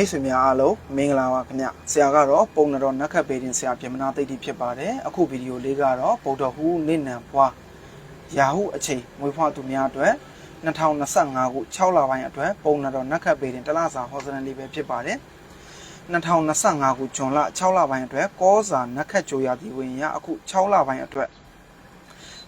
မိတ်ဆွေများအားလုံးမင်္ဂလာပါခင်ဗျဆရာကတော့ပုံနတော်နတ်ခတ်ပေတင်ဆရာပြင်မနာသိတိဖြစ်ပါတယ်အခုဗီဒီယိုလေးကတော့ဗုဒ္ဓဟူးနေ့နံဖွာရာဟုအချိန်မွေးဖွားသူများအတွက်2025ခု6လပိုင်းအတွက်ပုံနတော်နတ်ခတ်ပေတင်တလစာဟောစရန်လေးပဲဖြစ်ပါတယ်2025ခုဇွန်လ6လပိုင်းအတွက်ကောစာနတ်ခတ်ကြိုရသည်ဝင်ရအခု6လပိုင်းအတွက်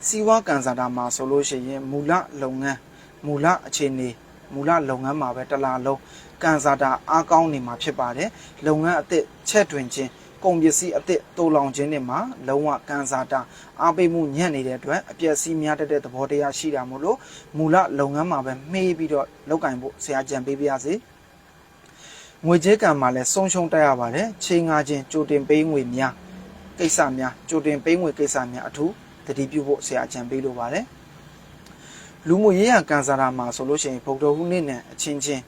စီဝါကန်စာတာမှာဆိုလို့ရှိရင်မူလလုပ်ငန်းမူလအခြေအနေ မူလလုပ်ငန်းမှာပဲတစ်လားလုံးကန်စာတာအားကောင်းနေမှာဖြစ်ပါတယ်လုပ်ငန်းအသစ်ချက်တွင်ခြင်းကုန်ပစ္စည်းအသစ်တိုးလောင်ခြင်းတွေမှာလုံးဝကန်စာတာအားပေးမှုညံ့နေတဲ့အတွက်အပျက်စီးများတတ်တဲ့သဘောတရားရှိတာမို့လို့မူလလုပ်ငန်းမှာပဲမှေးပြီးတော့လောက်ကင်ဖို့ဆရာကြံပေးပါရစေငွေကြေးကံမှာလည်းဆုံးရှုံးတက်ရပါတယ်ချိန်ငါချင်းကြိုတင်ပေးငွေများကိစ္စများကြိုတင်ပေးငွေကိစ္စများအထူးတတိပြုဖို့ဆရာကြံပေးလိုပါတယ် လူမှုရေးရကန်စာတာမှာဆိုလို့ရှိရင်ဗုဒ္ဓဟူးနေ့နဲ့အချင်းချင်း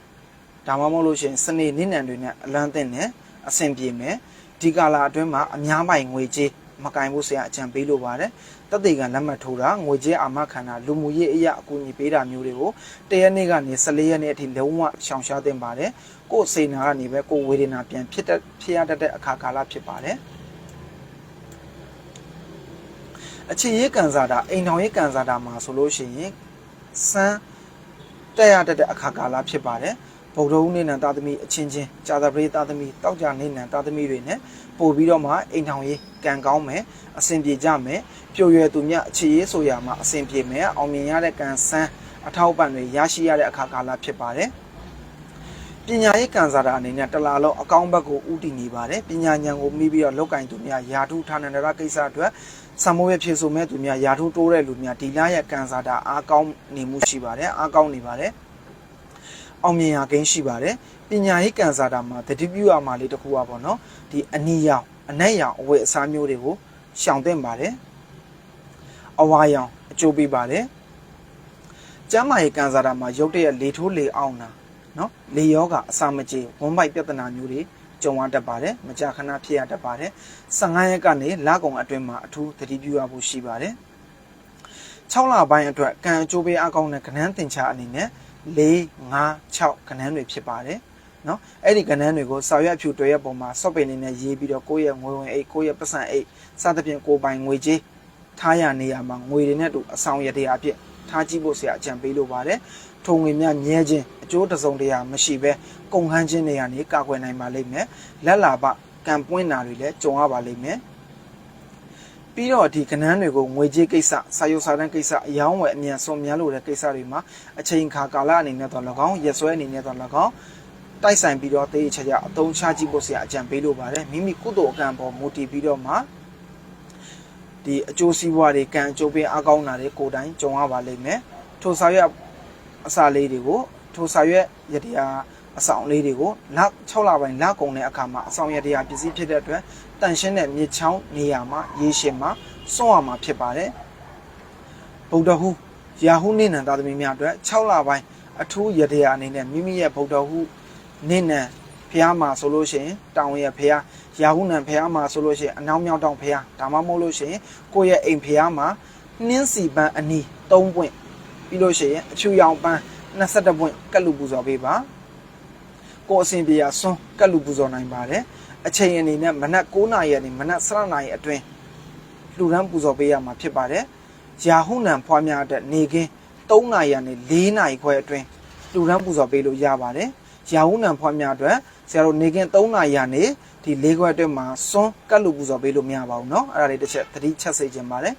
ဒါမှမဟုတ်လို့ရှိရင်စနေနေ့နံတွေနဲ့အလန်းသင့်နဲ့အဆင်ပြေမယ်ဒီကာလာအတွင်းမှာအများပိုင်ငွေကြေးမကင်ဖို့ဆရာအကြံပေးလိုပါတယ်တသက်ကလက်မှတ်ထိုးတာငွေကြေးအာမခံတာလူမှုရေးအရာအကူအညီပေးတာမျိုးတွေကိုတရက်နေ့ကနေ14ရက်နေ့အထိလုံးဝရှောင်ရှားသင့်ပါတယ်ကိုယ်စိတ်နာကနေပဲကိုယ်ဝေဒနာပြန်ဖြစ်တဲ့ဖြစ်ရတတ်တဲ့အခါကာလဖြစ်ပါတယ်အခြေရေးကန်စားတာအိမ်ထောင်ရေးကန်စားတာမှာဆိုလို့ရှိရင် စမ်းတက်ရတတ်တဲ့အခါကာလဖြစ်ပါတယ်ဗုဒ္ဓဦးနေနံသာသမီအချင်းချင်းကြာသပတေးသာသမီတောက်ကြနေနံသာသမီတွေနဲ့ပို့ပြီးတော့မှအိမ်ထောင်ရေးကံကောင်းမယ်အဆင်ပြေကြမယ်ပျော်ရွယ်သူမြအခြေရေးဆိုရမှာအဆင်ပြေမယ်အောင်မြင်ရတဲ့ကံစမ်းအထောက်ပံ့တွေရရှိရတဲ့အခါကာလဖြစ်ပါတယ် ပညာရေးကံစားတာအနေနဲ့တလာလုံးအကောင်းဘက်ကိုဥတည်နေပါတယ်ပညာဉာဏ်ကိုမိပြီးတော့လောက်ကင်သူများယာထုဌာနန္ဒရကိစ္စအတွက်ဆံမိုးရဖြစ်ဆိုမဲ့သူများယာထုတိုးတဲ့လူများဒီလရဲ့ကံစားတာအားကောင်းနေမှုရှိပါတယ်အားကောင်းနေပါတယ်အောင်မြင်ရာကိန်းရှိပါတယ်ပညာရေးကံစားတာမှာတတိပြုရမှာလေးတစ်ခုပါပေါ့နော်ဒီအနီရောင်အနက်ရောင်အဝတ်အစားမျိုးတွေကိုရှောင်သင့်ပါတယ်အဝါရောင်အကျိုးပေးပါတယ်ကျမ်းမာရေးကံစားတာမှာရုတ်တရက်လေထိုးလေအောင်တာ နော်လေယောဂအစာမကြေဝမ်းပိုက်ပြဿနာမျိုးတွေကြုံရတတ်ပါတယ်မကြာခဏဖြစ်ရတတ်ပါတယ်15ရက်ကနေလကုံအတွင်းမှာအထူးသတိပြုရဖို့ရှိပါတယ်6လပိုင်းအတွက်ကံအကျိုးပေးအကောင်းတဲ့ကဏ္ဍသင်္ချာအနေနဲ့4 5 6ကဏ္ဍတွေဖြစ်ပါတယ်နော်အဲ့ဒီကဏ္ဍတွေကိုစာရွက်အဖြူတွေရဲ့ပုံမှာစော့ပင်နေနဲ့ရေးပြီးတော့ကိုယ့်ရဲ့ငွေဝင်အိတ်ကိုယ့်ရဲ့ပတ်စံအိတ်စသဖြင့်ကိုယ်ပိုင်ငွေကြေးထားရနေရမှာငွေတွေနဲ့တူအဆောင်ရတဲ့အဖြစ်ထားကြည့်ဖို့ဆရာအကြံပေးလိုပါတယ် ထုံငွေများမြဲခြင်းအကျိုးတစုံတရာမရှိဘဲကုန်ခန်းခြင်းတွေကနေကာကွယ်နိုင်ပါလိမ့်မယ်လက်လာပကံပွင့်တာတွေလည်းကြုံရပါလိမ့်မယ်ပြီးတော့ဒီကဏ္ဍတွေကိုငွေကြေးကိစ္စစာရုပ်စာတမ်းကိစ္စအယောင်းဝယ်အမြန်ဆုံးများလို့တဲ့ကိစ္စတွေမှာအချိန်ခါကာလအနေနဲ့တော့၎င်းရက်စွဲအနေနဲ့တော့၎င်းတိုက်ဆိုင်ပြီးတော့တေးချာချာအသုံးချကြည့်ဖို့ဆရာအကြံပေးလိုပါတယ်မိမိကုသိုလ်အကံပေါ်မူတည်ပြီးတော့မှဒီအကျိုးစီးပွားတွေကံအကျိုးပေးအကောင်းတာတွေကိုယ်တိုင်ကြုံရပါလိမ့်မယ်ထိုစာရွက် အစာလေးတွေကိုထိုစာရွက်ရတရားအဆောင်လေးတွေကိုလ6လပိုင်းလကုန်တဲ့အခါမှာအဆောင်ရတရားပစ္စည်းဖြစ်တဲ့အတွက်တန်ရှင်းတဲ့မြေချောင်းနေရာမှာရေရှင်မှာစွန့်ရမှာဖြစ်ပါတယ်ဗုဒ္ဓဟူရာဟုနေနံသာသမီများအတွက်6လပိုင်းအထူးရတရားအနေနဲ့မိမိရဲ့ဗုဒ္ဓဟူနေနံဖះမှာဆိုလို့ရှိရင်တောင်ရဖះရာဟုနံဖះမှာဆိုလို့ရှိရင်အနောက်မြောက်တောင်ဖះဒါမှမဟုတ်လို့ရှိရင်ကိုယ့်ရဲ့အိမ်ဖះမှာနှင်းစီပန်းအနီး3ပွင့် ပြီးလို့ရှိရင်အဖြူရောင်ပန်း22ပွင့်ကတ်လူပူဇော်ပေးပါကိုယ်အစဉ်ပြေရဆွန်းကတ်လူပူဇော်နိုင်ပါတယ်အချိန်အနေနဲ့မနက်9နာရီကနေမနက်7နာရီအတွင်းလူရန်ပူဇော်ပေးရမှာဖြစ်ပါတယ်ရာဟုနံဖွားများတဲ့နေကင်း3နာရီကနေ4နာရီခွဲအတွင်းလူရန်ပူဇော်ပေးလို့ရပါတယ်ရာဟုနံဖွားများအတွက်ဆရာတို့နေကင်း3နာရီကနေဒီ၄ခွဲအတွင်းမှာစွန်းကတ်လူပူဇော်ပေးလို့မရပါဘူးเนาะအဲ့ဒါလေးတစ်ချက်သတိချက်စေခြင်းပါတယ်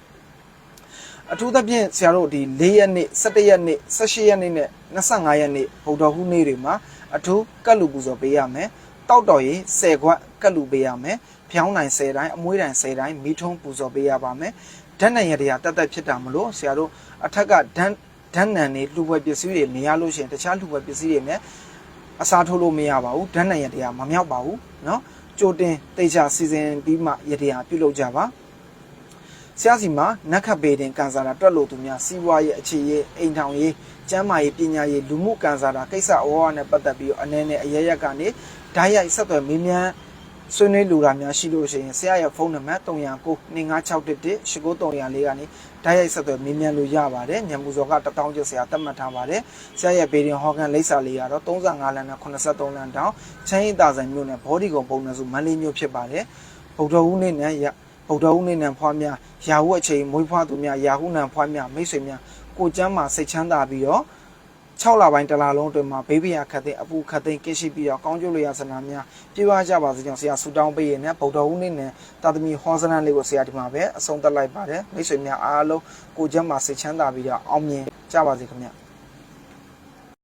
အထူးသဖြင့်ဆရာတို့ဒီ၄ရက်နေ့17ရက်နေ့18ရက်နေ့နဲ့25ရက်နေ့ဗုဒ္ဓဟူးနေ့တွေမှာအထူးကတ်လူပူဇော်ပေးရမယ်တောက်တော်ရင်10ခွက်ကတ်လူပေးရမယ်ဖြောင်းနိုင်10တိုင်းအမွှေးတိုင်း10တိုင်းမိထုံးပူဇော်ပေးရပါမယ်ဓာတ်နံရတရားတက်တက်ဖြစ်တာမလို့ဆရာတို့အထက်ကဓာတ်ဓာတ်နံတွေလှူပွဲပစ္စည်းတွေမရလို့ရှိရင်တခြားလှူပွဲပစ္စည်းတွေနဲ့အစားထိုးလို့မရပါဘူးဓာတ်နံရတရားမမြောက်ပါဘူးเนาะကြိုတင်တိတ်ချစီစဉ်ပြီးမှရတရားပြုလုပ်ကြပါ ဆရာစီမှာနက်ခတ်ပေတင်ကန်ဆာတာတွက်လို့သူများစီးပွားရေးအခြေရေးအိမ်ထောင်ရေးကျန်းမာရေးပညာရေးလူမှုကန်ဆာတာကိစ္စအဝဝနဲ့ပတ်သက်ပြီးတော့အနေနဲ့အရရက်ကနေဓာတ်ရိုက်ဆက်သွယ်မေးမြန်းဆွေးနွေးလူတာများရှိလို့ရှိရင်ဆရာရဲ့ဖုန်းနံပါတ်309 2561 8934ကနေဓာတ်ရိုက်ဆက်သွယ်မေးမြန်းလို့ရပါတယ်ညမူစောက1000ကျပ်ဆရာသတ်မှတ်ထားပါတယ်ဆရာရဲ့ဘေးရင်ဟောကန်လိပ်စာလေးကတော့35လမ်းနဲ့83လမ်းတောင်ချမ်းရည်တာဆိုင်မြို့နယ်ဘောဒီကုံပုံနယ်စုမန္တလေးမြို့ဖြစ်ပါတယ်ဗုဒ္ဓဟူးနေ့နဲ့ရ ဗုဒ္ဓဟူးနေ့နဲ့ဖွားများရာဟုအချိန်မွေးဖွားသူများရာဟုနံဖွားများမိတ်ဆွေများကိုကျမ်းမှာစိတ်ချမ်းသာပြီးတော့6လပိုင်းတစ်လလုံးအတွင်းမှာဘေးဘီယာခတ်တဲ့အပူခတ်သိမ်းကင်းရှိပြီးတော့ကောင်းကျိုးလျာစနာများပြေဝကြပါစေကြောင်းဆရာဆူတောင်းပေးရတဲ့ဗုဒ္ဓဟူးနေ့နဲ့တာသမီဟောစနန်လေးကိုဆရာဒီမှာပဲအဆုံးသတ်လိုက်ပါတယ်မိတ်ဆွေများအားလုံးကိုကျမ်းမှာစိတ်ချမ်းသာပြီးတော့အောင်မြင်ကြပါစေခင်ဗျ